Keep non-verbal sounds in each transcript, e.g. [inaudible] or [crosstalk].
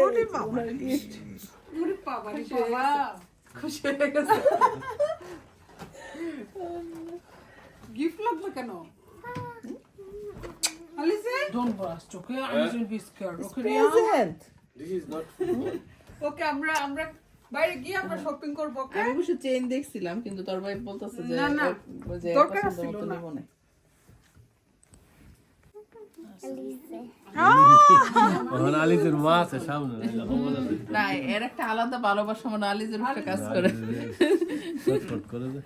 ওরে বাবা ওরে বাবা রে বাবা খুশি হয়ে গেছে গিফট লাগবে কেন আলিসে Don't burst, okay? Alice will be scared, okay? Ria? This is not football. ওকে আমরা আমরা বাইরে গিয়ে আমরা শপিং করব ওকে আমি অবশ্য চেইন দেখছিলাম কিন্তু তোর ভাই বলতেছে যে না, না, দরকার ছিল না। নিবো না। ওখানে আলিজের মা আছে সামনে না? এর একটা আলাদা ভালোবাসা মনে আলিজের উপরে কাজ করে। করে দে।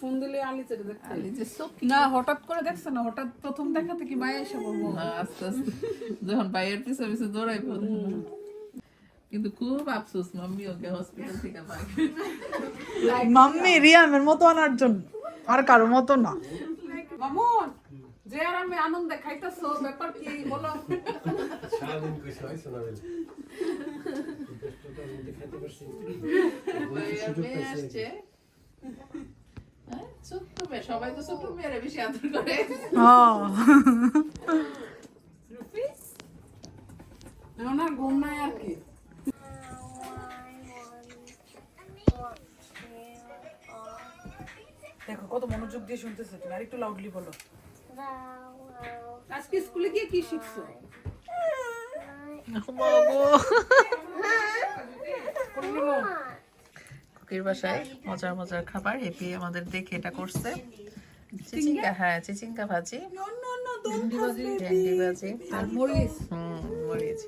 ফোন দিলে আলিসে দেখতে। আলিজের চোখ না হঠাৎ করে দেখছে না হঠাৎ প্রথম দেখা থেকে মায়া এসে বলব? আস্তে আস্তে। যখন ভাইয়ের পিছে পিছে দৌড়াইব কিন্তু খুব আফসোস মাম্মি ওকে হসপিটাল থেকে মাম্মি রিয়ামের মতো আনার জন্য। আর কারোর মতো না। মামুন! যে আর আমি আনন্দে খাইতেছো ব্যাপার কি বলো। সারাদিন হ্যাঁ, সবাই তো ছোট্ট মেয়েরা বেশি আদর করে। রুপি এখন আর ঘুম নাই আর কি। দেখো কত মনোযোগ দিয়ে শুনতেছে তুমি আর একটু লাউডলি বলো। আজকে স্কুলে গিয়ে কি শিখছো? কুকির বাসায় মজার মজার খাবার হেপি আমাদের দেখে এটা করছে। চিচিঙ্গা হ্যাঁ চিচিঙ্গা ভাজি। ভেন্ডি ভাজি ভেন্ডি ভাজি। আর হুম মরিচ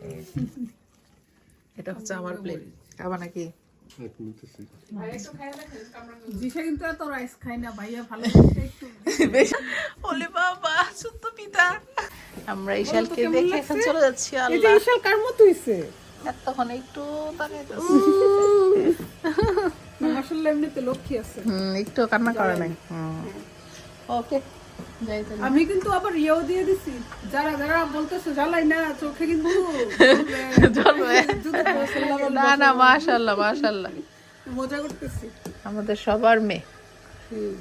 এটা হচ্ছে আমার প্লেট খাবা নাকি? দিশা কিন্তু এত রাইস খাই না ভাইয়া ভালো [laughs] একটু বেশ ওলে বাবা ছোট্ট পিতা আমরা ইশালকে দেখে এখন চলে যাচ্ছি এই যে আল্লাহ। ইশাল কার মতো হইছে? তখন একটু তাকাইতেছি মাশাআল্লাহ এমনিতে লক্ষ্মী আছে। হুম একটু কান্না করে নাই। ওকে যাই আমি কিন্তু আবার ইয়েও দিয়ে দিছি। যারা যারা বলতেছে জ্বালাই না চোখে কিন্তু [laughs] না না মাশাল্লাহ মাশাল্লাহ মজা করতেছি। আমাদের সবার মেয়ে। হুম।